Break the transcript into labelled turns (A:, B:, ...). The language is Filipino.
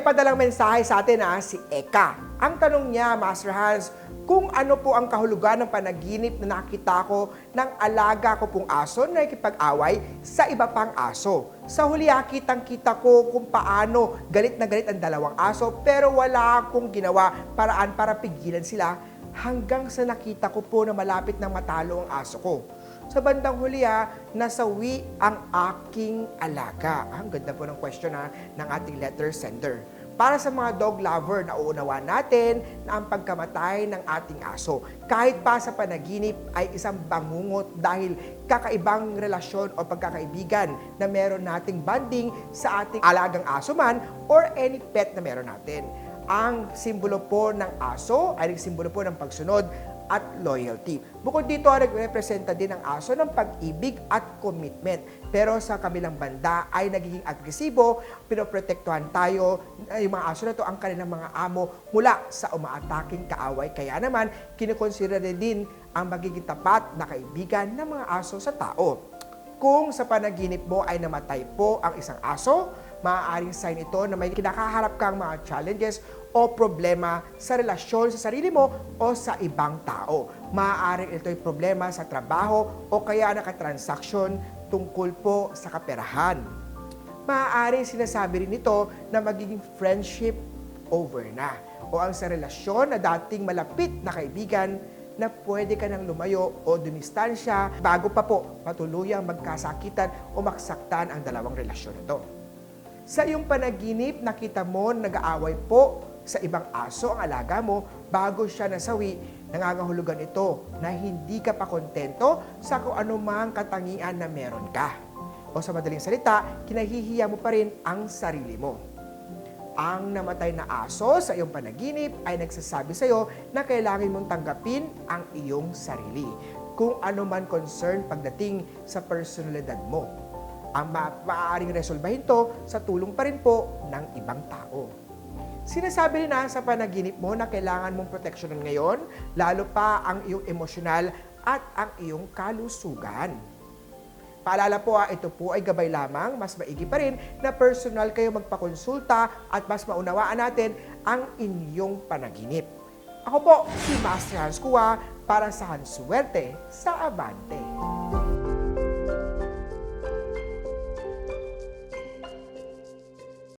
A: May padalang mensahe sa atin na si Eka. Ang tanong niya, Master Hans, kung ano po ang kahulugan ng panaginip na nakita ko ng alaga ko pong aso na nakikipag-away sa iba pang aso. Sa huli, ah, kitang-kita ko kung paano galit na galit ang dalawang aso pero wala akong ginawa paraan para pigilan sila hanggang sa nakita ko po na malapit na matalo ang aso ko. Sa bandang huli ha, nasawi ang aking alaga. Ah, Ang ganda po ng question ha, ng ating letter sender. Para sa mga dog lover, nauunawa natin na ang pagkamatay ng ating aso, kahit pa sa panaginip ay isang bangungot dahil kakaibang relasyon o pagkakaibigan na meron nating banding sa ating alagang aso man or any pet na meron natin. Ang simbolo po ng aso ay simbolo po ng pagsunod at loyalty. Bukod dito, nagrepresenta din ang aso ng pag-ibig at commitment. Pero sa kabilang banda ay nagiging agresibo, pinoprotektuhan tayo, yung mga aso na to ang kanilang mga amo mula sa umaataking kaaway. Kaya naman, kinukonsidera din ang magiging tapat na kaibigan ng mga aso sa tao. Kung sa panaginip mo ay namatay po ang isang aso, maaaring sign ito na may kinakaharap kang mga challenges o problema sa relasyon sa sarili mo o sa ibang tao. Maaaring ito'y problema sa trabaho o kaya nakatransaksyon tungkol po sa kaperahan. Maaaring sinasabi rin ito na magiging friendship over na o ang sa relasyon na dating malapit na kaibigan na pwede ka nang lumayo o dumistansya bago pa po matuluyang magkasakitan o maksaktan ang dalawang relasyon na to. Sa iyong panaginip, nakita mo nag-aaway po sa ibang aso ang alaga mo bago siya nasawi, nangangahulugan ito na hindi ka pa kontento sa kung anumang katangian na meron ka. O sa madaling salita, kinahihiya mo pa rin ang sarili mo. Ang namatay na aso sa iyong panaginip ay nagsasabi sa iyo na kailangan mong tanggapin ang iyong sarili. Kung ano man concern pagdating sa personalidad mo. Ang ma- maaaring resolbahin to sa tulong pa rin po ng ibang tao. Sinasabi na sa panaginip mo na kailangan mong proteksyonan ngayon, lalo pa ang iyong emosyonal at ang iyong kalusugan. Paalala po ah, ito po ay gabay lamang, mas maigi pa rin na personal kayo magpakonsulta at mas maunawaan natin ang inyong panaginip. Ako po si Master Hans Kua para sa Hansuerte sa Abante.